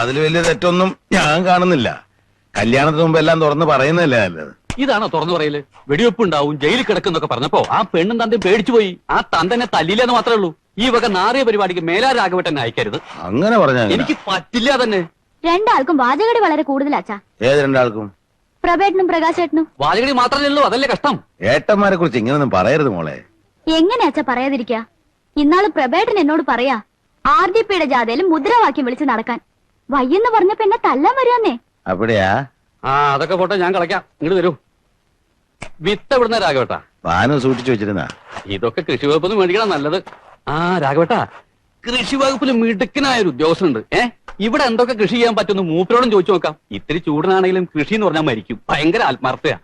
അതിൽ വലിയ തെറ്റൊന്നും ഞാൻ കാണുന്നില്ല. കല്യാണത്തിന് മുമ്പ് എല്ലാം തുറന്ന് പറയുന്നല്ലേ നല്ലത്. ഇതാണോ തുറന്നു പറയൽ? വെടിവെപ്പ് ഉണ്ടാവും ജയിലിൽ കിടക്കുന്നൊക്കെ പറഞ്ഞപ്പോ ആ പെണ്ണും തന്തയും പേടിച്ചു പോയി. ആ തന്തനെ തല്ലില്ലെന്ന് മാത്രമേ ഉള്ളൂ. ഈ വക നാറിയ പരിപാടിക്ക് മേലാ രാഘവട്ടനെ അയക്കരുത് അങ്ങനെ പറഞ്ഞ എനിക്ക് പറ്റില്ല തന്നെ രണ്ടാൾക്കും വാചകടി വളരെ കൂടുതലാച്ചാ. ഏത് രണ്ടാൾക്കും? പ്രഭേട്ടനും പ്രകാശേട്ടനും. വാചകടി മാത്രമേ ഉള്ളൂ അതല്ലേ കഷ്ടം. ഏട്ടന്മാരെ കുറിച്ച് ഇങ്ങനൊന്നും പറയരുത് മോളെ. എങ്ങനെയാ അച്ഛാ പറയാതിരിക്ക? ഇന്നാൾ പ്രഭേട്ടൻ എന്നോട് പറയാ ആർ ഡി പിയുടെ ജാഥയിൽ മുദ്രാവാക്യം വിളിച്ച് നടക്കാൻ. വയ്യെന്ന് പറഞ്ഞപ്പോ എന്നെ തല്ലാൻ വരാന്നേ. അവിടെയാ? ആ അതൊക്കെ പോട്ടെ ഞാൻ കളയ്ക്കാം ഇങ്ങോട്ട് തരൂ വിത്ത് എവിടുന്ന രാഘവട്ട? പാനം സൂക്ഷിച്ചു വെച്ചിരുന്ന. ഇതൊക്കെ കൃഷി വകുപ്പിൽ മേടിക്കണം നല്ലത്. ആ രാഘവട്ട കൃഷി വകുപ്പിൽ മിടുക്കനായ ഒരു ഉദ്യോഗസ്ഥനുണ്ട്. ഏ ഇവിടെ എന്തൊക്കെ കൃഷി ചെയ്യാൻ പറ്റുമെന്ന് മൂപ്പരോടും ചോദിച്ചു നോക്കാം. ഇത്തിരി ചൂടനാണെങ്കിലും കൃഷി എന്ന് പറഞ്ഞാൽ മരിക്കും. ഭയങ്കര ആത്മാർത്ഥയാ.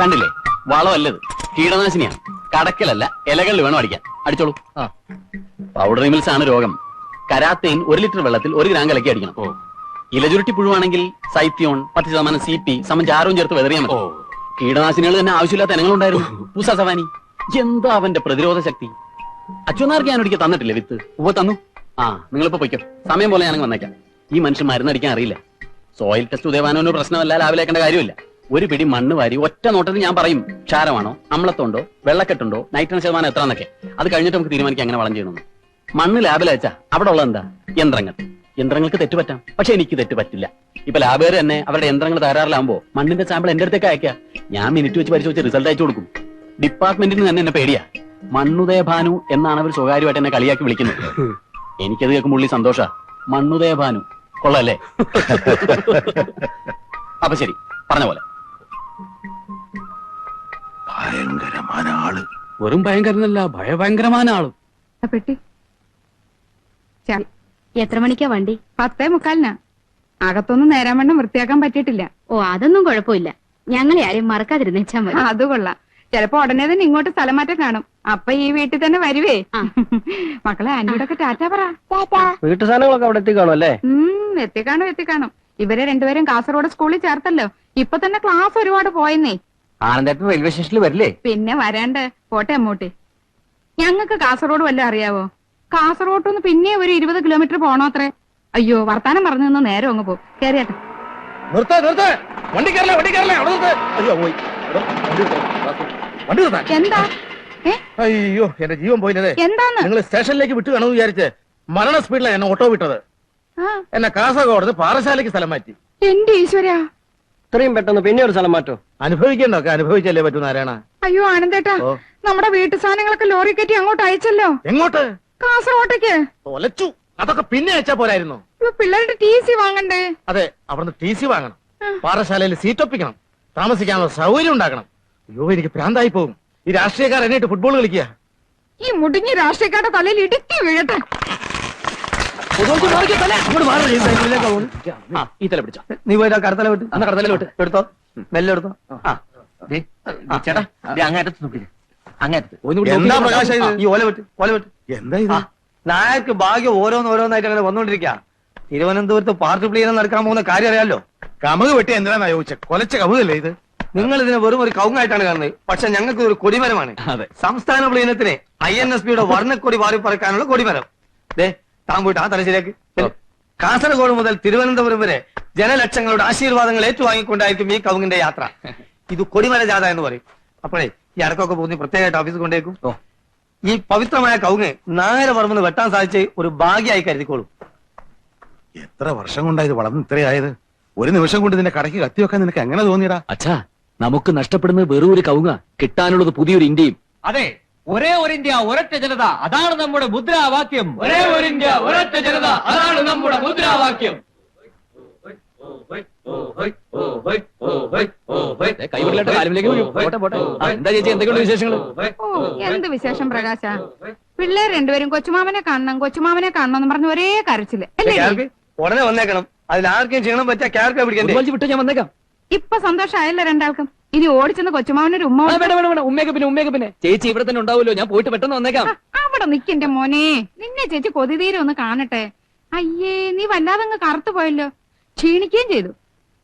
കണ്ടില്ലേ? വളമല്ലത്. കീടനാശിനിയാണ് കടക്കലല്ല ഇലകളിൽ വേണം അടിക്കാൻ. അടിച്ചോളൂ. പൗഡർ മിൽസ് ആണ് രോഗം. കരാത്തേൻ ഒരു ലിറ്റർ വെള്ളത്തിൽ ഒരു ഗ്രാം കലക്കി അടിക്കണം. ഇലചുരുട്ടി പുഴുവാണെങ്കിൽ സൈത്യോൺ പത്ത് ശതമാനം സി പി സമഞ്ച് ചാരവും ചേർത്ത് വെതറിയാൽ മതി. കീടനാശിനികൾ തന്നെ ആവശ്യമില്ലാത്ത ഇനങ്ങളുണ്ടായിരുന്നു പൂസ സവാനി. എന്താ അവന്റെ പ്രതിരോധ ശക്തി? അച്ഛനാർക്ക് ഞാൻ ഒരിക്കൽ തന്നിട്ടില്ല വിത്ത്? ഉവ തന്നു. ആ നിങ്ങളിപ്പോ പൊയ്ക്കോ. സമയം പോലെ ഞാൻ വന്നേക്കാം. ഈ മനുഷ്യൻ മരുന്നടിക്കാൻ അറിയില്ല. സോയിൽ ടെസ്റ്റ് ഉദയവാനോ പ്രശ്നമല്ല ലാവിലേക്കേണ്ട കാര്യമില്ല. ഒരു പിടി മണ്ണ് വാരി ഒറ്റ നോട്ടത്തിൽ ഞാൻ പറയും ക്ഷാരമാണോ? അമ്ലത്തുണ്ടോ? വെള്ളക്കെട്ടുണ്ടോ? നൈട്രജൻ ശതമാനം എത്ര എന്നൊക്കെ അത് കഴിഞ്ഞിട്ട് നമുക്ക് തീരുമാനിക്കാം അങ്ങനെ വളം ചെയ്യണമെന്ന്. മണ്ണ് ലാബിൽ വെച്ചാ അവിടെ ഉള്ള എന്താ? യന്ത്രങ്ങൾ. യന്ത്രങ്ങൾക്ക് തെറ്റ് പറ്റാം. പക്ഷെ എനിക്ക് തെറ്റുപറ്റില്ല ഇപ്പൊ ലാബുകാർ തന്നെ അവരുടെ യന്ത്രങ്ങൾ തകരാറിലാകുമ്പോ മണ്ണിന്റെ സാമ്പിൾ എന്റെ അടുത്തേക്ക് അയക്കാം ഞാൻ മിനിറ്റ് വെച്ച് പരിശോധിച്ച് റിസൾട്ട് അയച്ചു കൊടുക്കും. ഡിപ്പാർട്ട്മെന്റിന് തന്നെ എന്നെ പേടിയാ. മണ്ണുദയ ഭാനു എന്നാണ് അവർ സ്വകാര്യമായിട്ട് എന്നെ കളിയാക്കി വിളിക്കുന്നത്. എനിക്കത് കേൾക്കുമ്പോൾ ഉള്ളി സന്തോഷ. മണ്ണുദയ ഭാനു. കൊള്ളല്ലേ അപ്പൊ ശരി പറഞ്ഞ പോലെ. ഭയങ്കരമായ ആൾ വെറും ഭയങ്കരനല്ല ഭയഭയങ്കരമായ ആൾ. ആ പെട്ടി. ചാൽ എത്ര മണിക്കാ വണ്ടി? പത്തേ മുക്കാലിനാ. അകത്തൊന്നും നേരാൻ വണ്ണം വൃത്തിയാക്കാൻ പറ്റിയിട്ടില്ല. ഓ അതൊന്നും കുഴപ്പമില്ല. ഞങ്ങളെ ആരെയും മറക്കാതിരുന്നേച്ചാ ആ, മതി അത് കൊള്ളാം. ചിലപ്പോ ഉടനെ തന്നെ ഇങ്ങോട്ട് സ്ഥലം മാറ്റം കാണും. അപ്പൊ ഈ വീട്ടിൽ തന്നെ വരുവേ. ആ. മക്കളെ ആന്റിയോടൊക്കെ ടാറ്റ പറ. വീട്ടു സാധനങ്ങളൊക്കെ അവിടെ എത്തിക്കാണോ അല്ലേ? ഉം എത്തിക്കാണും എത്തിക്കാണും. ഇവരെ രണ്ടുപേരും കാസർഗോഡ് സ്കൂളിൽ ചേർത്തല്ലോ. ഇപ്പൊ തന്നെ ക്ലാസ് ഒരുപാട് പോയെന്നേ. ആനന്ദേട്ടൻ റെയിൽവേ സ്റ്റേഷനിൽ വരില്ലേ? പിന്നെ വരാണ്ട്. പോട്ടെ അമ്മൂട്ടി. ഞങ്ങൾക്ക് കാസർഗോഡ് വല്ലതും അറിയാവോ? കാസർഗോഡ് നിന്ന് പിന്നെ ഒരു ഇരുപത് കിലോമീറ്റർ പോണോ അത്രേ? അയ്യോ വർത്താനം പറഞ്ഞു നിന്ന് നേരം അങ്ങ് പോകും. കേറിയാട്ടെ. നിർത്ത നിർത്ത. വണ്ടി കയറല വണ്ടി കയറല അവിടെ നിർത്ത്. അയ്യോ പോയി. വണ്ടി വണ്ടി നിർത്താൻ എന്താ? അയ്യോ എന്റെ ജീവൻ പോയില്ലേ എന്താണ് നിങ്ങൾ സ്റ്റേഷനിലേക്ക് വിട്ടു കാണുമെന്ന് വിചാരിച്ച് മരണ സ്പീഡിലാണ് എന്നെ ഓട്ടോ വിട്ടത്. ആ. എന്നെ കാസർഗോഡ് പാറശാലയ്ക്ക് സ്ഥലം മാറ്റി. എന്റെ ഈശ്വരാ. ഇത്രയും പെട്ടെന്ന് പിന്നെ ഒരു സ്ഥലം മാറ്റോ? അനുഭവിക്കണ്ടൊക്കെ അനുഭവിച്ചല്ലേ പറ്റൂ നാരായണ? അയ്യോ ആനന്ദേട്ടാ ഓ. നമ്മുടെ വീട്ടു സാധനങ്ങളൊക്കെ ലോറി കയറ്റി അങ്ങോട്ട് അയച്ചല്ലോ. എങ്ങോട്ട്? കാസർഗോട്ടേക്ക്. തൊലച്ചു. അതൊക്കെ പിന്നെ അയച്ചാ പോരായിരുന്നു. ഇപ്പൊ പിള്ളേരുടെ ടി സി വാങ്ങണ്ടേ? അതെ അവിടുന്ന് ടി സി വാങ്ങണം. പാറശാലയിൽ സീറ്റ് ഒപ്പിക്കണം. താമസിക്കാനുള്ള സൗകര്യം ഉണ്ടാക്കണം. അയ്യോ എനിക്ക് പ്രാന്തായി പോകും. ഈ രാഷ്ട്രീയക്കാർ എന്നിട്ട് ഫുട്ബോൾ കളിക്കുക. ഈ മുടിഞ്ഞ രാഷ്ട്രീയക്കാരുടെ തലയിൽ ഇടുക്കി വീഴട്ടെ. ആ ഈ തല പിടിച്ച. നീ പോയിട്ട് കടത്തല വിട്ട്. അന്ന് കടത്തലോട്ട് എടുത്തോ? മെല്ലെ എടുത്തോ ചേട്ടാ അങ്ങേറ്റത്ത് അങ്ങേറ്റത്ത് ഈ ഓല വിട്ട് ഓല വിട്ട്. എന്താ ഇത്? നായർക്ക് ഭാഗ്യം ഓരോന്ന് ഓരോന്നായിട്ട് അങ്ങനെ വന്നോണ്ടിരിക്ക. തിരുവനന്തപുരത്ത് പാർട്ടി പ്ലീനം നടക്കാൻ പോകുന്ന കാര്യം അറിയാലോ? കമുക് വെട്ടി എന്തിനാ ചോദിച്ചത് കൊലച്ച കമുകല്ലേ ഇത്? നിങ്ങൾ ഇതിനെ വെറും ഒരു കൗങ്ങായിട്ടാണ് കാണുന്നത്. പക്ഷെ ഞങ്ങൾക്ക് ഒരു കൊടിമരമാണ്. സംസ്ഥാന പ്ലീനത്തിന് ഐ എൻ എസ് പിയുടെ വർണക്കൊടി വാരി പറക്കാനുള്ള കൊടിമരം. ദേ താൻ പോയിട്ട് ആ തലശ്ശേരിക്ക് കാസർഗോഡ് മുതൽ തിരുവനന്തപുരം വരെ ജനലക്ഷങ്ങളുടെ ആശീർവാദങ്ങൾ ഏറ്റുവാങ്ങിക്കൊണ്ടായിരിക്കും ഈ കവുങ്ങിന്റെ യാത്ര. ഇത് കൊടിമല ജാഥ എന്ന് പറയും. അപ്പോഴേ ഈ അടക്കമൊക്കെ പോകുന്ന പ്രത്യേകമായിട്ട് ഓഫീസിൽ കൊണ്ടേക്കും. ഈ പവിത്രമായ കവുങ്ങ് നാരവർമ്മന്ന് വെട്ടാൻ സാധിച്ച് ഒരു ഭാഗ്യമായി കരുതിക്കോളൂ. എത്ര വർഷം കൊണ്ടാ ഇത് വളർന്ന് ഇത്രയായത്? ഒരു നിമിഷം കൊണ്ട് ഇതിന്റെ കടയ്ക്ക് കത്തി വെക്കാൻ നിനക്ക് എങ്ങനെ തോന്നിയടാ? അച്ഛാ നമുക്ക് നഷ്ടപ്പെടുന്നത് വെറും ഒരു കവുങ്ങ. കിട്ടാനുള്ളത് പുതിയൊരു ഇന്ത്യയും. അതെ ഒരേ ഒരു ഇന്ത്യ ഒരൊറ്റ ജനത അതാണ് നമ്മുടെ മുദ്രാവാക്യം. ഒരേ ഒരു ഇന്ത്യ ഒരൊറ്റ ജനത അതാണ് നമ്മുടെ മുദ്രാവാക്യം. പോട്ടെ പോട്ടെ. എന്താ ചേച്ചി വിശേഷങ്ങൾ എന്ത് വിശേഷം പ്രകാശ? പിള്ളേർ രണ്ടുപേരും കൊച്ചുമാമനെ കാണണം കൊച്ചുമാമനെ കാണണം എന്ന് പറഞ്ഞ ഒരേ കരച്ചിൽ. അല്ലേ ഉടനെ വന്നേക്കണം. അതിൽ ആർക്കും ചെയ്യണം പറ്റാ ക്യാർക്ക് വിട്ട് ഞാൻ വന്നേക്കാം ഇപ്പൊ സന്തോഷമായല്ലോ രണ്ടാൾക്കും. ഇനി ഓടിച്ചെന്ന് കൊച്ചുമാവനൊരു ഉമ്മ ആ, കൊടുത്ത് വേണ്ട വേണ്ട വേണ്ട ഉമ്മയൊക്കെ പിന്നെ ഉമ്മയൊക്കെ പിന്നെ. ചേച്ചി ഇവിടെ തന്നെ ഉണ്ടാവുമല്ലോ ഞാൻ പോയിട്ട് പെട്ടെന്ന് വന്നേക്കാം. അവിടെ നിക്കന്റെ മോനെ. നിന്നെ ചേച്ചി കൊതിതീരെ ഒന്ന് കാണട്ടെ. അയ്യേ നീ വല്ലാതെ അങ്ങ് കറുത്തു പോയല്ലോ. ക്ഷീണിക്കുകയും ചെയ്തു.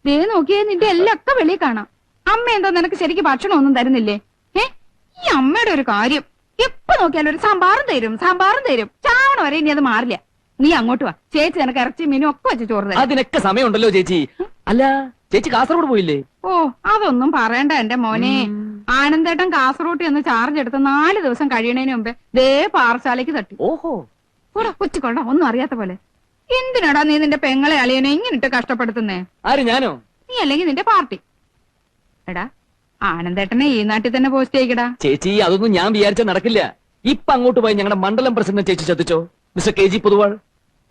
ദേ നോക്കിയേ നിന്റെ എല്ലാം ഒക്കെ വെളിയിൽ കാണാം. അമ്മ എന്താ നിനക്ക് ശരിക്ക് ഭക്ഷണം ഒന്നും തരുന്നില്ലേ? ഏ? ഈ അമ്മയുടെ ഒരു കാര്യം. എപ്പോ നോക്കിയാലും ഒരു സാമ്പാറും തരും സാമ്പാറും തരും. ചാവണ വരെ ഇനി അത് മാറില്ല. നീ അങ്ങോട്ട് വാ. ചേച്ചി നിനക്ക് ഇറച്ചി മീനും ഒക്കെ വെച്ച് ചോറ് തരാം. അതിനൊക്കെ സമയമുണ്ടല്ലോ ചേച്ചി. അല്ല ചേച്ചി കാസർഗോഡ് പോയില്ലേ? ഓ അതൊന്നും പറയണ്ട എന്റെ മോനെ. ആനന്ദേട്ടൻ കാസർഗോട്ട് എന്ന് ചാർജ് എടുത്ത് നാല് ദിവസം കഴിയണേന് മുമ്പേ ദേ പാറശാലയ്ക്ക് തട്ടി. ഓഹോ. കൂടെ കൊച്ചിക്കൊണ്ട ഒന്നും അറിയാത്ത പോലെ. എന്തിനാടാ നീ നിന്റെ പെങ്ങളെ അളിയനെ ഇങ്ങനിട്ട് കഷ്ടപ്പെടുത്തുന്നേ? ആര് ഞാനോ? നീ അല്ലെങ്കിൽ നിന്റെ പാർട്ടി. എടാ ആനന്ദേട്ടനെ ഈ നാട്ടിൽ തന്നെ പോസ്റ്റ് ചെയ്യിക്കടാ. ചേച്ചി അതൊന്നും ഞാൻ വിചാരിച്ച നടക്കില്ല. ഇപ്പൊ അങ്ങോട്ട് പോയി ഞങ്ങളുടെ മണ്ഡലം പ്രസിഡന്റ് ചേച്ചി ചത്തിച്ചോ മിസ്റ്റർ കെ ജി പൊതുവാൾ.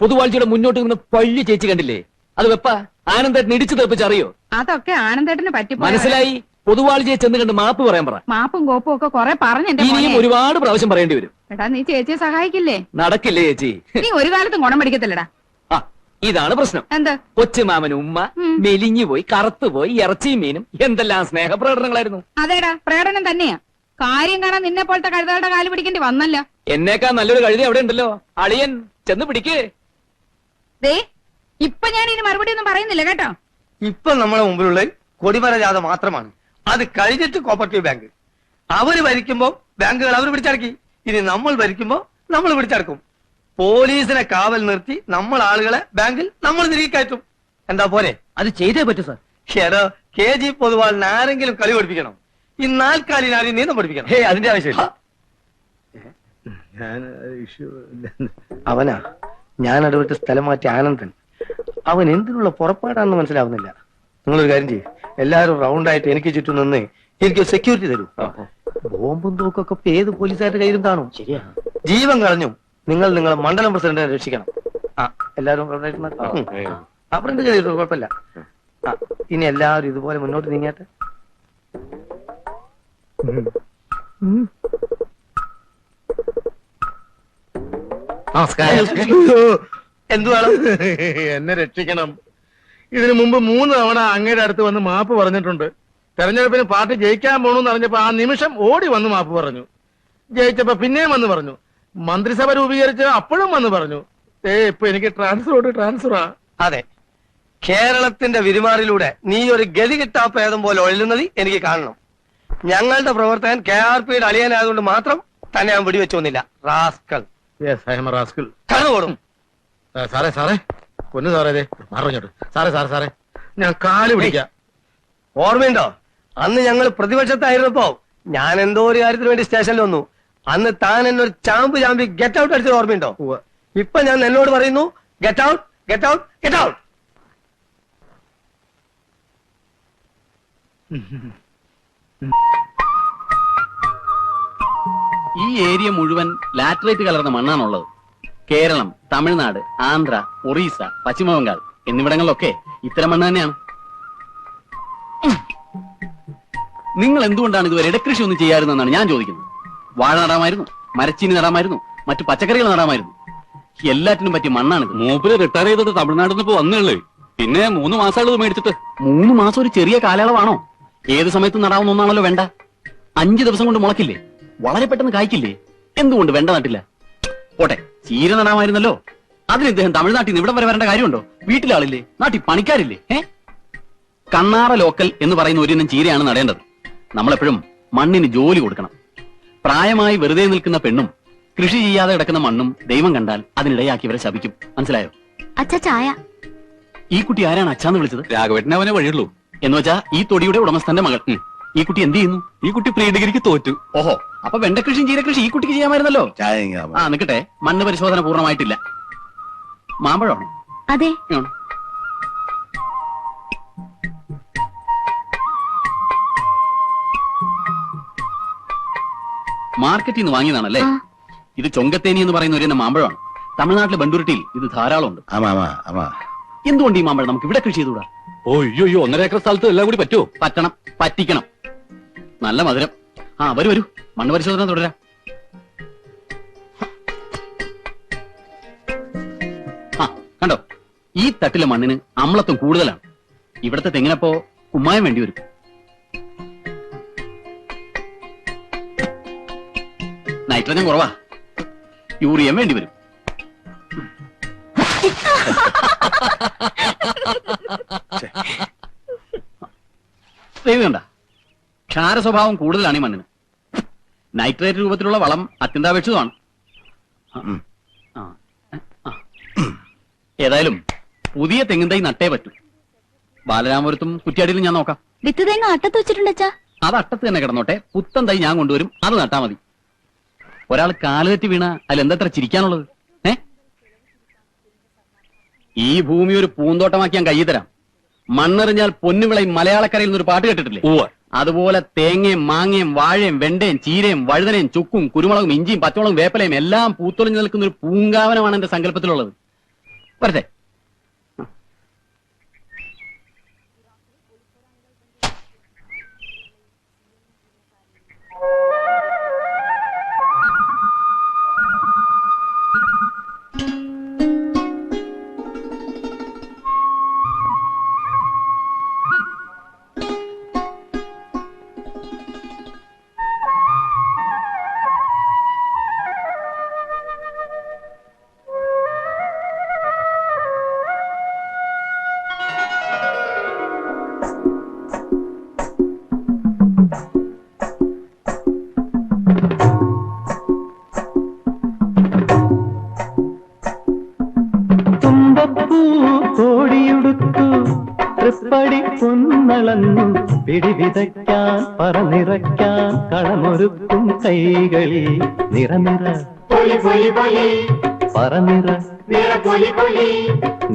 പൊതുവാഴ്ചയുടെ മുന്നോട്ട് നിന്ന് പള്ളി ചേച്ചി കണ്ടില്ലേ? അത് വെപ്പ? ആനന്ദേട്ടൻ ഇടിച്ചു തെപ്പിച്ചറിയോ അതൊക്കെ ആനന്ദേട്ടന് പറ്റി മനസ്സിലായി? പൊതുവാഴ്ചയെ ചെന്ന് കണ്ട് മാപ്പ് പറയാൻ പറ. മാപ്പും കോപ്പും ഒക്കെ കൊറേ പറഞ്ഞു എന്റെ ഇനിയും മോനെ. ഒരുപാട് പ്രാവശ്യം പറയേണ്ടി വരും. എടാ നീ ചേച്ചിയെ സഹായിക്കില്ലേ? നടക്കില്ലേ ചേച്ചി? നീ ഒരു കാലത്തും ഗുണം പഠിക്കത്തില്ലടാ ആ ഇതാണ് പ്രശ്നം. എന്ത്? കൊച്ചുമാമൻ ഉമ്മ ഉം. മെലിഞ്ഞു പോയി കറുത്തു പോയി ഇറച്ചിയും മീനും എന്തെല്ലാം സ്നേഹപ്രകടനങ്ങളായിരുന്നു. അതേടാ പ്രകടനം തന്നെയാ. കാര്യം കാണാൻ നിന്നെ പോലത്തെ കഴുതകളുടെ കാൽ പിടിക്കേണ്ടി വന്നല്ല. എന്നേക്കാ നല്ലൊരു കഴുതി അവിടെ ഉണ്ടല്ലോ. അളിയൻ ചെന്ന് പിടിക്കേ. ദേ ഇപ്പൊ ഞാൻ ഇനി മറുപടി ഒന്നും പറയുന്നില്ല കേട്ടോ? ഇപ്പൊ നമ്മളെ മുമ്പിലുള്ള കൊടിമര ജാഥ മാത്രമാണ്. അത് കഴിഞ്ഞിട്ട് കോപ്പറേറ്റീവ് ബാങ്ക് അവർ ഭരിക്കുമ്പോ ബാങ്കുകൾ അവർ പിടിച്ചടക്കി. ഇനി നമ്മൾ ഭരിക്കുമ്പോ നമ്മൾ പിടിച്ചടക്കും. പോലീസിനെ കാവൽ നിർത്തി നമ്മൾ ആളുകളെ ബാങ്കിൽ നമ്മൾ തിരികെ കയറ്റും. എന്താ പോലെ അത് ചെയ്തേ പറ്റൂ സാർ. ഷെറോ കെ ജി പൊതുവാളിന് ആരെങ്കിലും കളി പഠിപ്പിക്കണം. ഈ നാൽക്കാലിന് ആരെയും നീന്തം പഠിപ്പിക്കണം. ഹേ അതിന്റെ ആവശ്യമില്ല. ഞാൻ ഇഷ്യൂ അവനാ. ഞാൻ അടുത്ത സ്ഥലം മാറ്റി ആനന്ദൻ. അവൻ എന്തിനുള്ള പുറപ്പാടാണെന്ന് മനസ്സിലാവുന്നില്ല. നിങ്ങളൊരു കാര്യം ചെയ്യും. എല്ലാവരും റൗണ്ടായിട്ട് എനിക്ക് ചുറ്റും നിന്ന് എനിക്ക് സെക്യൂരിറ്റി തരൂ. ബോംബും തോക്കൊക്കെ ഇപ്പൊ ഏത് പോലീസുകാരുടെ കയ്യിലും കാണും. ശരിയാ. ജീവൻ കളഞ്ഞു നിങ്ങൾ നിങ്ങളെ മണ്ഡലം പ്രസിഡന്റിനെ രക്ഷിക്കണം. ആ എല്ലാവരും എന്ത് ചെയ്തിട്ടു കുഴപ്പമില്ല. ആ. ഇനി എല്ലാവരും ഇതുപോലെ മുന്നോട്ട് നീങ്ങിയാട്ടെ. നമസ്കാരം. എന്തു വേണം? എന്നെ രക്ഷിക്കണം. ഇതിനു മുമ്പ് മൂന്ന് തവണ അങ്ങയുടെ അടുത്ത് വന്ന് മാപ്പ് പറഞ്ഞിട്ടുണ്ട്. തെരഞ്ഞെടുപ്പിന് പാർട്ടി ജയിക്കാൻ പോണെന്ന് അറിഞ്ഞപ്പോ ആ നിമിഷം ഓടി വന്ന് മാപ്പ് പറഞ്ഞു. ജയിച്ചപ്പോ പിന്നെയും വന്ന് പറഞ്ഞു. മന്ത്രിസഭ രൂപീകരിച്ച് അപ്പോഴും വന്ന് പറഞ്ഞു. ഏ ഇപ്പൊ എനിക്ക് ട്രാൻസ്ഫർ ട്രാൻസ്ഫറാ. അതെ. കേരളത്തിന്റെ വിരുമാറിലൂടെ നീ ഒരു ഗതി കിട്ടാ പ്രേതം പോലെ ഒഴുകുന്നത് എനിക്ക് കാണണം. ഞങ്ങളുടെ പ്രവർത്തകൻ കെ ആർ പിയുടെ അളിയനായതുകൊണ്ട് മാത്രം തന്നെ ഞാൻ വെടിവെച്ചു വന്നില്ല റാസ്കൾ യെസ് സാറേ സാറേ. പൊന്നു സാറേ ദേ മാറിഞ്ഞോട്ട് സാറേ സാറേ സാറേ. ഞാൻ കാൽ പിടിക്കാം. ഓർമ്മയുണ്ടോ? അന്ന് ഞങ്ങൾ പ്രതിപക്ഷത്തായിരുന്നപ്പോ ഞാൻ എന്തോ ഒരു കാര്യത്തിന് വേണ്ടി സ്റ്റേഷനിൽ വന്നു. അന്ന് താൻ എന്നെ ഒരു ചാമ്പ് ചാമ്പി ഗെറ്റ് ഔട്ട് അടിച്ചത് ഓർമ്മയുണ്ടോ. ഇപ്പൊ ഞാൻ എന്നോട് പറയുന്നു get out get out get out ഈ ഏരിയ മുഴുവൻ ലാറ്ററേറ്റ് കലർന്ന മണ്ണാണുള്ളത്. കേരളം. തമിഴ്നാട് ആന്ധ്ര ഒറീസ പശ്ചിമ ബംഗാൾ എന്നിവിടങ്ങളിലൊക്കെ ഇത്തരം മണ്ണ് തന്നെയാണ്. നിങ്ങൾ എന്തുകൊണ്ടാണ് ഇതുവരെ ഇടക്കൃഷി ഒന്നും ചെയ്യാറുതെന്നാണ് ഞാൻ ചോദിക്കുന്നത്. വാഴ നടാമായിരുന്നു മരച്ചീനി നടാമായിരുന്നു മറ്റു പച്ചക്കറികൾ നടാമായിരുന്നു. എല്ലാറ്റിനും പറ്റിയ മണ്ണാണ് മൂപ്പര് റിട്ടയർ ചെയ്തിട്ട് തമിഴ്നാട്ടിൽ നിന്ന് ഇപ്പൊ വന്നേള്ളേ പിന്നെ മൂന്ന് മാസമുള്ളത് മേടിച്ചിട്ട്. മൂന്ന് മാസം ഒരു ചെറിയ കാലയളവാണോ? ഏത് സമയത്തും നടാവുന്ന ഒന്നാണല്ലോ വേണ്ട. അഞ്ചു ദിവസം കൊണ്ട് മുളക്കില്ലേ വളരെ പെട്ടെന്ന് കായ്ക്കില്ലേ? എന്തുകൊണ്ട് വേണ്ട നട്ടില്ല? പോട്ടെ. ചീര നടാമായിരുന്നല്ലോ. അതിന് ഇദ്ദേഹം തമിഴ്നാട്ടിൽ നിന്ന് ഇവിടെ വരെ വരേണ്ട കാര്യമുണ്ടോ? വീട്ടിലാളില്ലേ നാട്ടിൽ പണിക്കാരില്ലേ? ഏ? കണ്ണാറ ലോക്കൽ എന്ന് പറയുന്ന ഒരു ഇനം ചീരയാണ് നടേണ്ടത്. നമ്മളെപ്പോഴും മണ്ണിന് ജോലി കൊടുക്കണം. പ്രായമായി വെറുതെ നിൽക്കുന്ന പെണ്ണും കൃഷി ചെയ്യാതെ കിടക്കുന്ന മണ്ണും ദൈവം കണ്ടാൽ അതിനിടയാക്കിയവരെ ശപിക്കും. മനസ്സിലായോ? അച്ഛ ചായ. ഈ കുട്ടി ആരാണ് അച്ഛാന്ന് വിളിച്ചത്? രാഘവേട്ടനെ അവനെ വഴിയുള്ളൂ. എന്ന് വെച്ചാ ഈ തൊടിയുടെ ഉടമസ്ഥന്റെ മകൾ. ഈ കുട്ടി എന്ത് ചെയ്യുന്നു? ഈ കുട്ടി പ്രീ ഡിഗ്രിക്ക് തോറ്റു. ഓഹോ. അപ്പൊ വെണ്ടകൃഷി ചീരകൃഷി ഈ കുട്ടിക്ക് ചെയ്യാമായിരുന്നല്ലോ? ചായ ആ നിക്കട്ടെ. മണ്ണ് പരിശോധന പൂർണമായിട്ടില്ല. മാമ്പഴമാണോ? അതെ. മാർക്കറ്റിൽ നിന്ന് വാങ്ങിയതാണല്ലേ? ഇത് ചൊങ്കത്തേനി എന്ന് പറയുന്ന ഒരു മാമ്പഴമാണ്. തമിഴ്നാട്ടിലെ ബണ്ടുരുട്ടിയിൽ ഇത് ധാരാളം ഉണ്ട്. ആമാ ആമാ ആമാ. എന്തുകൊണ്ട് ഈ മാമ്പഴം നമുക്ക് ഇവിടെ കൃഷി ചെയ്തുകൂടാ? ഓ അയ്യോ അയ്യോ ഒന്നര ഏക്കർ സ്ഥലത്ത് എല്ലാം കൂടി പറ്റുമോ? പറ്റണം. പറ്റിക്കണം. നല്ല മധുരം. ആ വരൂ വരൂ. മണ്ണ് പരിശോധന തുടരാം. കണ്ടോ? ഈ തട്ടിലെ മണ്ണിന് അമ്ലത്വം കൂടുതലാണ്. ഇവിടത്തെ തെങ്ങിനപ്പോ കുമ്മായം വേണ്ടി വരും. നൈട്രജൻ കുറവാ. യൂറിയം വേണ്ടി വരും. ദൈവം കണ്ട. ക്ഷാര സ്വഭാവം കൂടുതലാണ് ഈ മണ്ണിന്. നൈട്രേറ്റ് രൂപത്തിലുള്ള വളം അത്യന്താപേക്ഷിതമാണ്. ഏതായാലും പുതിയ തെങ്ങിൻ തൈ നട്ടേ പറ്റൂ. ബാലരാമപുരത്തും കുറ്റിയാടിയിലും ഞാൻ നോക്കാം. വിത്ത് തേങ്ങ അട്ടത്ത് വെച്ചിട്ടുണ്ടച്ചാ അത് അട്ടത്ത് തന്നെ കിടന്നോട്ടെ. പുത്തൻ തൈ ഞാൻ കൊണ്ടുവരും. അത് നട്ടാ മതി. ഒരാൾ കാലുതെറ്റി വീണ അതിൽ എന്തത്ര ചിരിക്കാനുള്ളത്? ഏ? ഈ ഭൂമി ഒരു പൂന്തോട്ടമാക്കി ഞാൻ കൈ തരാം. മണ്ണെറിഞ്ഞാൽ പൊന്നുവിളയും മലയാളക്കരയിൽ ഒരു പാട്ട് കേട്ടിട്ടില്ലേ? അതുപോലെ തേങ്ങയും മാങ്ങയും വാഴയും വെണ്ടയും ചീരയും വഴുതനയും ചുക്കും കുരുമുളകും ഇഞ്ചിയും പച്ചമുളകും വേപ്പലയും എല്ലാം പൂത്തൊളിഞ്ഞു നിൽക്കുന്ന ഒരു പൂങ്കാവനമാണ് എന്റെ സങ്കല്പത്തിലുള്ളത്. വരട്ടെ. പിടിവിതയ്ക്കാൻ പറനിറയ്ക്കാൻ കളമൊരുക്കും കൈകളിൽ. നിറനിറ പറനിറ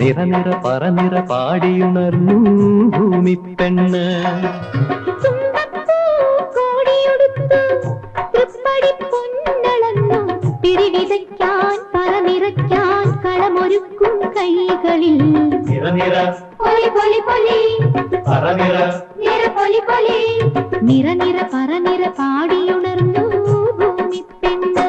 നിറനിറ പറനിറ പാടിയുണർന്നു ഭൂമി പെണ്ണ്. പിടിവിതയ്ക്കാൻ പറനിറയ്ക്കാൻ കളമൊരുക്കും കൈകളിൽ. നിറനിറ പൊലി പൊലി പൊലി. പറനിറ. നിറ പൊലി പൊലി. നിറ നിറ പറനിറ പാടിയുണർന്നു ഭൂമി പെണ്ണ്.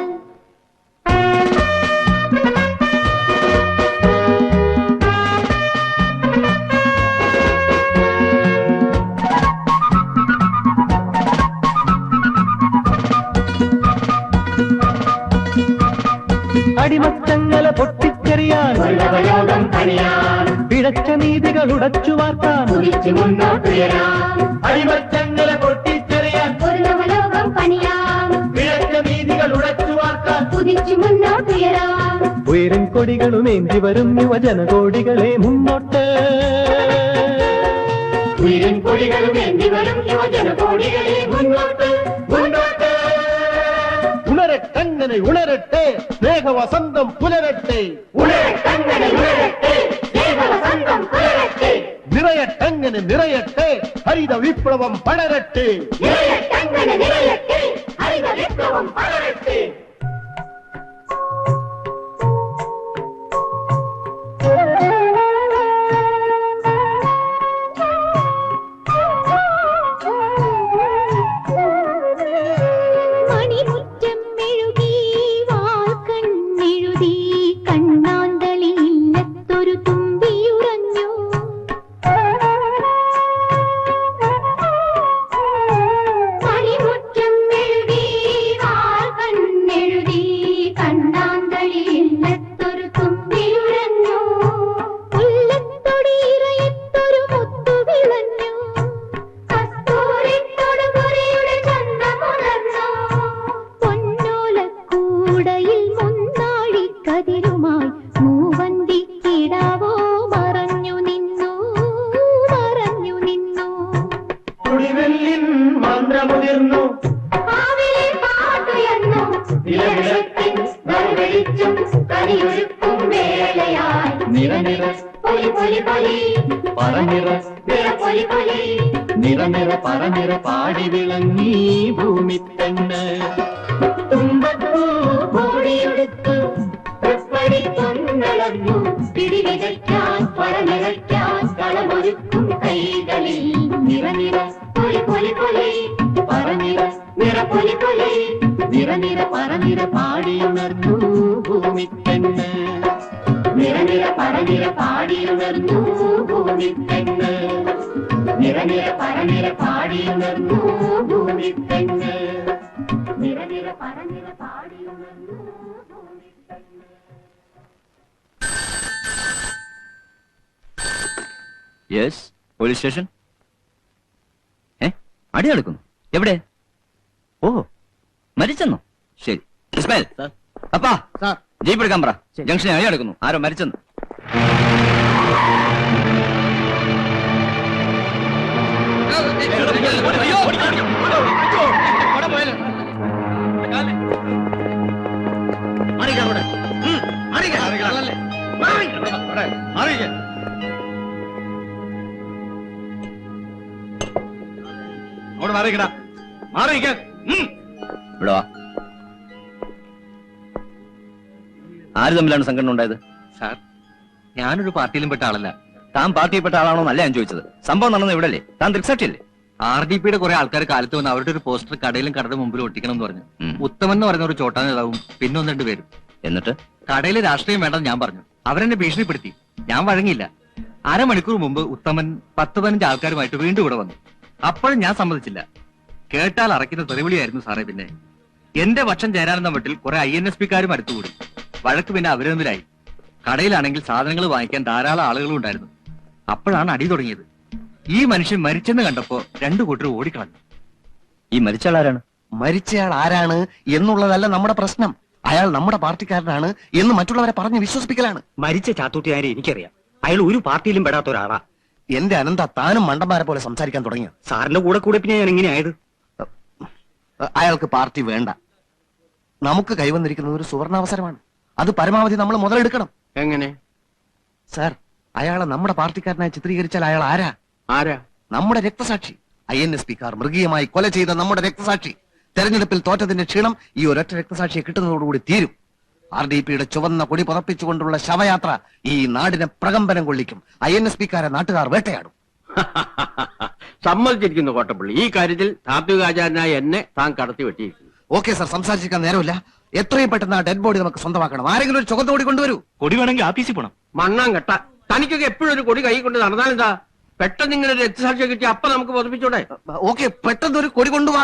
അടിമത്തങ്ങല പൊട്ടിച്ചെറിയാൻ പിഴച്ച നീതികൾ ഉടച്ചു വാർക്കാൻ അടിമത്തങ്ങല പൊട്ടിച്ചെറിയാൻ ഒരു നവലോകം പണിയാം പിഴച്ച നീതികൾ ഉടച്ചു വാർക്കാൻ കുതിച്ചു മുന്നോട്ടുയരാം ഉയരും കൊടികളുമേന്തി വരും യുവജനകോടികളെ മുന്നോട്ട് ഉയരും കൊടികളുമേന്തി വരും യുവജനകോടികളെ മുന്നോട്ട് മുന്നോട്ട് ഉണരട്ടങ്ങനെ ഉണരട്ടെ സ്നേഹവസന്തം പുലരട്ടെ ഉണരട്ടങ്ങനെ ഉണരട്ടെ സ്നേഹവസന്തം പുലരട്ടെ நிறைய டங்குன்னு நிறையட்டு ஹரித விப்ளவம் படரட்டு. പാടിയുണർന്നു ഭൂമി പെണ്ണ്. നിറനിറ പറനിറ പാടിയുണർന്നു ഭൂമി പെണ്ണ്. യെസ് പോലീസ് സ്റ്റേഷൻ ഏ അടി നടക്കുന്നു. എവിടെ? ഓ മരിച്ചെന്നോ? ശരി. ഇസ്മായിൽ. അപ്പാ. ജീപ്പ് എടുക്കാൻ പറ. ജംഗ്ഷനെ അടി എടുക്കുന്നു ആരോ മരിച്ചെന്ന്. മാറിക്കടാ മാറിയിക്കാൻ ഇവിടെ വാ. ആര് തമ്മിലാണ് സംഘടന ഉണ്ടായത്? സാർ ഞാനൊരു പാർട്ടിയിലും പെട്ട ആളല്ല. താൻ പാർട്ടിയിൽപ്പെട്ട ആളാണോ എന്നല്ല ഞാൻ ചോദിച്ചത്. സംഭവം നടന്നത് ഇവിടെ അല്ലേ താൻ ദൃക്സാക്ഷിയല്ലേ ആർ ഡി പിയുടെ കുറെ ആൾക്കാർ കാലത്ത് വന്ന് അവരുടെ ഒരു പോസ്റ്റർ കടയിലും കടയുടെ മുമ്പിൽ ഒട്ടിക്കണം എന്ന് പറഞ്ഞു. ഉത്തമൻ എന്ന് പറയുന്ന ഒരു ചോട്ടാ നേതാവും പിന്നെ ഒന്ന് രണ്ട് പേരും. എന്നിട്ട്? കടയിലെ രാഷ്ട്രീയം വേണ്ടെന്ന് ഞാൻ പറഞ്ഞു. അവരെന്നെ ഭീഷണിപ്പെടുത്തി. ഞാൻ വഴങ്ങിയില്ല. അരമണിക്കൂർ മുമ്പ് ഉത്തമൻ പത്ത് പതിനഞ്ച് ആൾക്കാരുമായിട്ട് വീണ്ടും ഇവിടെ വന്നു. അപ്പോഴും ഞാൻ സമ്മതിച്ചില്ല. കേട്ടാൽ അറയ്ക്കുന്ന തെറിവിളിയായിരുന്നു സാറേ പിന്നെ. എന്റെ പക്ഷം ചേരാനെന്ന വീട്ടിൽ കുറെ ഐ എൻ എസ് പിക്കാരും അടുത്തുകൂടി. വഴക്ക് പിന്നെ അവരൊന്നിലായി. കടയിലാണെങ്കിൽ സാധനങ്ങൾ വാങ്ങിക്കാൻ ധാരാളം ആളുകളും ഉണ്ടായിരുന്നു. അപ്പോഴാണ് അടി തുടങ്ങിയത്. ഈ മനുഷ്യൻ മരിച്ചെന്ന് കണ്ടപ്പോ രണ്ടു കൂട്ടർ ഓടിക്കളഞ്ഞു. ഈ മരിച്ച ആൾ ആരാണ് മരിച്ചയാൾ ആരാണ് എന്നുള്ളതല്ല നമ്മുടെ പ്രശ്നം. അയാൾ നമ്മുടെ പാർട്ടിക്കാരനാണ് എന്ന് മറ്റുള്ളവരെ പറഞ്ഞ് വിശ്വസിപ്പിക്കലാണ്. മരിച്ച ചാത്തൂട്ടുകാരെ എനിക്കറിയാം. അയാൾ ഒരു പാർട്ടിയിലും പെടാത്ത ഒരാളാ. എന്റെ അനന്ത താനും മണ്ടന്മാരെ പോലെ സംസാരിക്കാൻ തുടങ്ങി സാറിന്റെ കൂടെ കൂടെ പിന്നെ ഞാൻ എങ്ങനെയായത്? ആയത് അയാൾക്ക് പാർട്ടി വേണ്ട. നമുക്ക് കൈവന്നിരിക്കുന്നത് ഒരു സുവർണാവസരമാണ്. അത് പരമാവധി നമ്മൾ മുതലെടുക്കണം. എങ്ങനെ? സാർ അയാളെ നമ്മുടെ പാർട്ടിക്കാരനായി ചിത്രീകരിച്ചാൽ അയാൾ ആരാ? ആരാ? നമ്മുടെ രക്തസാക്ഷി. ഐ എൻ എസ് പിക്കാർ മൃഗീയമായി കൊല ചെയ്ത നമ്മുടെ രക്തസാക്ഷി. തെരഞ്ഞെടുപ്പിൽ തോറ്റതിന്റെ ക്ഷീണം ഈ ഒരൊറ്റ രക്തസാക്ഷിയെ കിട്ടുന്നതോടുകൂടി തീരും. ആർ ഡി പിയുടെ ചുവന്ന കൊടി പുറപ്പിച്ചുകൊണ്ടുള്ള ശവയാത്ര ഈ നാടിനെ പ്രകമ്പനം കൊള്ളിക്കും. ഐ എൻ എസ് പിക്കാരെ നാട്ടുകാർ വേട്ടയാടും. സമ്മതിച്ചിരിക്കുന്നു കോട്ടപ്പള്ളി. ഈ കാര്യത്തിൽ താത്വികാചാരനായ എന്നെ താൻ കടത്തി വെട്ടിയിരിക്കുന്നു. Okay sir. സംസാരിച്ചിരിക്കാൻ നേരമില്ല. എത്രയും പെട്ടെന്ന് ആ ഡെഡ് ബോഡി നമുക്ക് സ്വന്തമാക്കണം. ആരെങ്കിലും ഒരു ചുവന്ന കൊടി കൊണ്ടുവരൂ. കൊടി വേണമെങ്കിൽ ആഫീസിൽ പോണം. മണ്ണാൻ കെട്ട. തനിക്കൊക്കെ എപ്പോഴും ഒരു കൊടി കൈ കൊണ്ട് നടന്നാലെന്താ പെട്ടെന്ന് ഇങ്ങനെ ഒരു രക്തസാക്ഷിയെ കിട്ടി അപ്പൊ നമുക്ക് പൊതിപ്പിച്ചോടെ ഓക്കെ പെട്ടെന്ന് ഒരു കൊടി കൊണ്ടുവാ.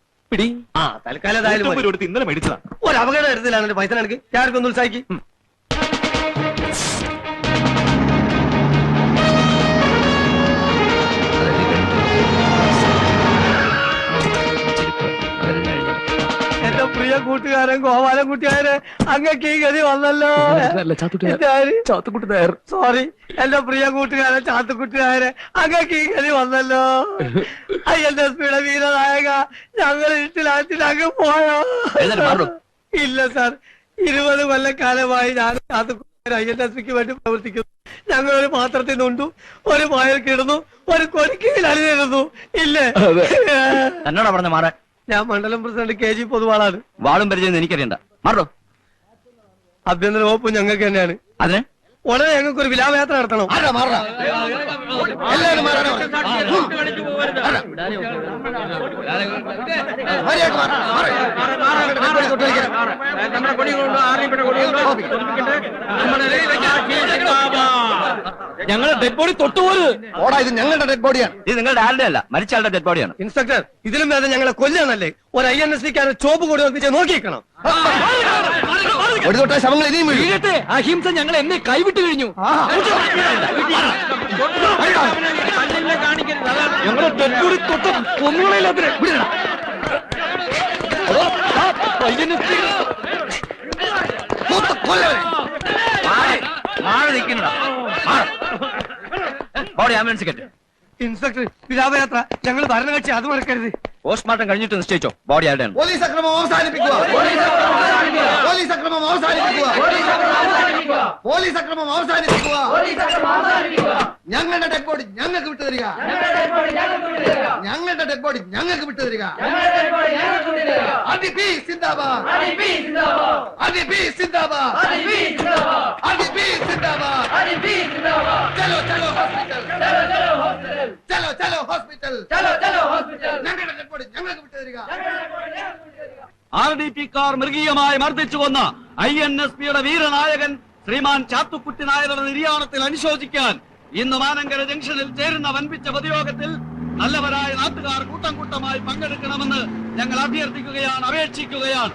പിടി. ആ തൽക്കാലം ഏതായാലും മതി. ഇന്നലെ മേടിച്ചതാണ് ഒരു അപകടം വരുത്തില്ല പൈസ എനിക്ക് ഞാൻ ഒന്ന് ഉത്സാഹിക്ക്. പ്രിയ കൂട്ടുകാരൻ ഗോപാലൻ കുട്ടിയാരെ അങ്ങക്ക് ഈ ഗതി വന്നല്ലോ. സോറി എന്റെ പ്രിയ കൂട്ടുകാരൻ ചാത്തുക്കുട്ടിയാരെ അങ്ങക്ക് ഈ ഗതി വന്നല്ലോ. ഐ സ്പീഡ വീരനായക ഞങ്ങൾ ഇട്ടിലാറ്റിൽ അങ്ങ് പോയോ. ഇല്ല സാർ. ഇരുപത് കൊല്ലക്കാലമായി ഞാൻ ചാത്തുക്കുട്ടി ഐ എൻ എസ് പിക്ക് വേണ്ടി പ്രവർത്തിക്കുന്നു. ഞങ്ങൾ ഒരു പാത്രത്തിൽ നിന്നുണ്ടു ഒരു പായൽ കിടന്നു ഒരു കൊരിക്കയിൽ അണിനിരുന്നു ഇല്ലേ? തന്നോടാ പറഞ്ഞ മാറാൻ. ഞാൻ മണ്ഡലം പ്രസിഡന്റ് കെ ജി പൊതുവാളാണ്. വാളും പരിചയം എനിക്കറിയണ്ട. മാറോ? ആഭ്യന്തര വകുപ്പ് ഞങ്ങൾക്ക് തന്നെയാണ്. അതിന്? ഉടനെ ഞങ്ങൾക്ക് ഒരു വിലാപയാത്ര നടത്തണം. ഞങ്ങൾ ഡെഡ് ബോഡി തൊട്ടുപോലും. ഓടാ ഇത് ഞങ്ങളുടെ ഡെഡ് ബോഡിയാണ് ഇത് നിങ്ങളുടെ ആരുടെ അല്ല? മരിച്ച ആളുടെ ഡെഡ് ബോഡിയാണ് ഇൻസ്പെക്ടർ ഇതിലും വേറെ ഞങ്ങളെ കൊല്ലാനല്ലേ ഒരു ഐ എൻ എസ് സിക്കാരെ ചോപ്പ് കൂടി ഒന്നിച്ച് നോക്കിയിരിക്കണം ഒരു തൊട്ടാ ശവങ്ങൾ ഇനിയും അഹിംസ ഞങ്ങൾ എന്നെ കൈവിട്ട് കഴിഞ്ഞു. ഞങ്ങളെ തൊട്ട് കൊന്നുകളയില്ലാത്തിന് ഇൻസ്പെക്ടർ വിലാപയാത്ര ഞങ്ങൾ ഭരണകക്ഷി അത് മറക്കരുത് പോസ്റ്റ്മോർട്ടം കഴിഞ്ഞിട്ട് നിശ്ചയിച്ചോ? ബോഡി ആരുടെ പോലീസ് അക്രമം അവസാനിപ്പിക്കുക. പോലീസ് അക്രമം അവസാനിപ്പിക്കുക. പോലീസ് അക്രമം അവസാനിപ്പിക്കുക. ഞങ്ങളുടെ ഡെഡ് ബോഡി ഞങ്ങൾക്ക് വിട്ടു തരിക ഞങ്ങളുടെ ഡെഡ് ബോഡി ഞങ്ങൾക്ക് വിട്ടു തരിക അതി ബി സിന്ദാബാദ്. അതി ബി സിന്ദാബാദ്. അതി ബി സിന്ദാബാദ്. ചലോ ചലോ ഹോസ്പിറ്റൽ. ചലോ ചലോ ഹോസ്പിറ്റൽ. ഞങ്ങളുടെ ഡെഡ് ബോഡി ഞങ്ങൾക്ക് വിട്ടു തരിക ആർ ഡി പി കാർ മൃഗീയമായി മർദ്ദിച്ചു കൊന്ന ഐ എൻ എസ് പിയുടെ വീരനായകൻ ശ്രീമാൻ ചാത്തുക്കുട്ടി നായരുടെ നിര്യാണത്തിൽ അനുശോചിക്കാൻ ഇന്ന് മാനങ്കര ജംഗ്ഷനിൽ ചേരുന്ന വൻപിച്ച പൊതുയോഗത്തിൽ നല്ലവരായ നാട്ടുകാർ കൂട്ടം കൂട്ടമായി പങ്കെടുക്കണമെന്ന് ഞങ്ങൾ അഭ്യർത്ഥിക്കുകയാണ് അപേക്ഷിക്കുകയാണ്.